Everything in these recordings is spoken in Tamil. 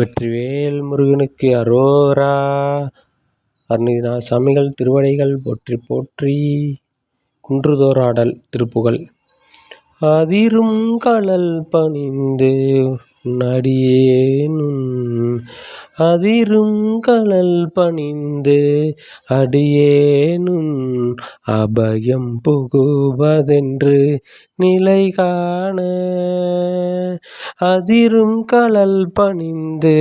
வெற்றிவேல் முருகனுக்கு அரோரா. அருணகிரிநாத சாமிகள் திருவடிகள் போற்றி போற்றி. குன்றுதோராடல் திருப்புகழ். அதிரும் கடல் பணிந்து நடியேனும். அதிரும் கழல் பணிந்து அடியேனும் அபயம் புகுவதென்று நிலை காண அதிரும் கழல் பணிந்து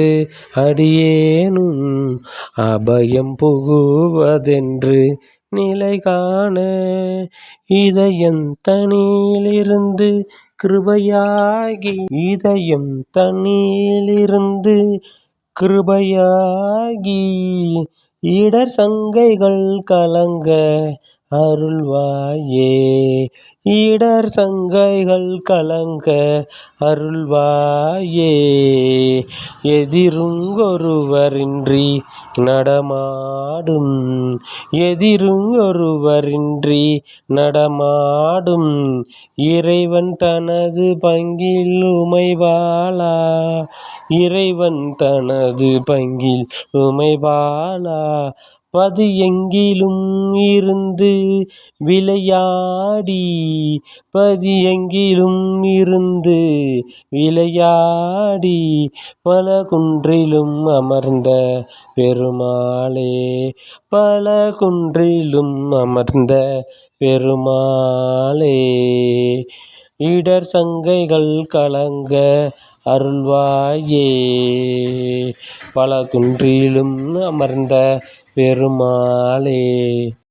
அடியேனும் அபயம் புகுவதென்று நிலை காண இதயம் தனியிலிருந்து கிருபையாகி இதயம் தனிலிருந்து கிருபையாகி இடர் சங்கைகள் கலங்க அருள்வாயே. இடர் சங்கைகள் கலங்க அருள்வாயே. எதிருங்கொருவரின்றி நடமாடும். எதிருங்கொருவரின்றி நடமாடும். இறைவன் தனது பங்கில் உமைவாளா. இறைவன் தனது பங்கில் பது எங்கிலும் இருந்து விளையாடி பதியெங்கிலும் இருந்து விளையாடி பல குன்றிலும் அமர்ந்த பெருமாளே பல குன்றிலும் அமர்ந்த பெருமாளே. இடர் சங்கைகள் கலங்க அருள்வாயே பல குன்றிலும் அமர்ந்த பெருமாளே.